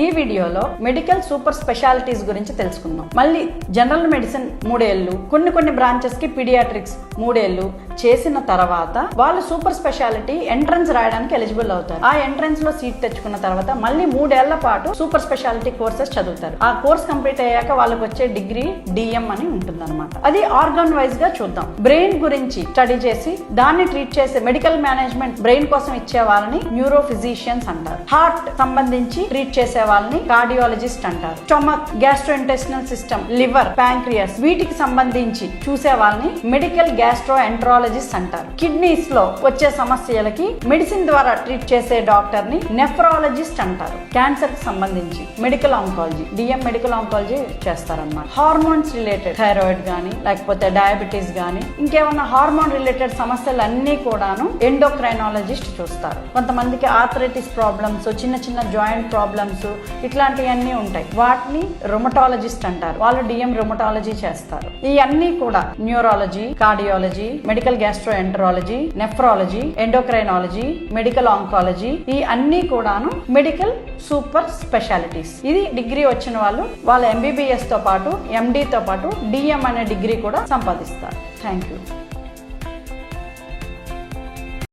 ఈ వీడియోలో medical super specialities గురించి తెలుసుకుందాం. మళ్ళీ జనరల్ మెడిసిన్ మూడేళ్ళు కొన్ని కొన్ని బ్రాంచెస్కి పీడియాట్రిక్స్ మూడేళ్ళు చేసిన తర్వాత వాళ్ళు సూపర్ స్పెషాలిటీ ఎంట్రన్స్ రాయడానికి ఎలిజిబుల్ అవుతారు. ఆ ఎంట్రన్స్లో సీట్ తెచ్చుకున్న తర్వాత మళ్ళీ మూడేళ్ళ పాటు సూపర్ స్పెషాలిటీ కోర్సెస్ చదువుతారు. ఆ కోర్స్ కంప్లీట్ అయ్యాక వాళ్ళకి వచ్చే డిగ్రీ డిఎం అని ఉంటుంది అది ఆర్గాన్ వైజ్గా చూద్దాం. బ్రెయిన్ గురించి స్టడీ చేసి దాన్ని ట్రీట్ చేసే మెడికల్ మేనేజ్మెంట్ బ్రెయిన్ కోసం ఇచ్చే వాళ్ళని న్యూరో ఫిజిషియన్స్ అంటారు. హార్ట్ సంబంధించి ట్రీట్ చేసే వాళ్ళని కార్డియాలజిస్ట్ అంటారు. Stomach gastrointestinal system liver pancreas వీటికి సంబంధించి చూసే వాళ్ళని మెడికల్ గ్యాస్ట్రో ఎంట్రాలజిస్ట్ అంటారు. కిడ్నీస్లో వచ్చే సమస్యలకి మెడిసిన్ ద్వారా ట్రీట్ చేసే డాక్టర్ని నెఫ్రాలజిస్ట్ అంటారు. క్యాన్సర్కి సంబంధించి medical oncology DM medical oncology చేస్తారన్నమాట. హార్మోన్స్ రిలేటెడ్ థైరాయిడ్ గానీ లేకపోతే డయాబెటీస్ గానీ ఇంకేమన్నా హార్మోన్ రిలేటెడ్ సమస్యలు అన్ని కూడాను ఎండోక్రైనాలజిస్ట్ చూస్తారు. కొంతమందికి ఆర్థరైటిస్ ప్రాబ్లమ్స్ చిన్న చిన్న జాయింట్ ప్రాబ్లమ్స్ ఇట్లాంటివన్నీ ఉంటాయి. వాటిని రొమటాలజిస్ట్ అంటారు. వాళ్ళు డిఎం రొమటాలజీ చేస్తారు. ఈ అన్ని కూడా neurology cardiology medical gastro enterology nephrology endocrinology medical oncology ఈ అన్ని కూడాను మెడికల్ సూపర్ స్పెషాలిటీస్ ఇది డిగ్రీ వచ్చిన వాళ్ళు వాళ్ళ ఎంబీబీఎస్తో పాటు ఎండీతో పాటు డిఎం అనే డిగ్రీ కూడా సంపాదిస్తారు. Thank you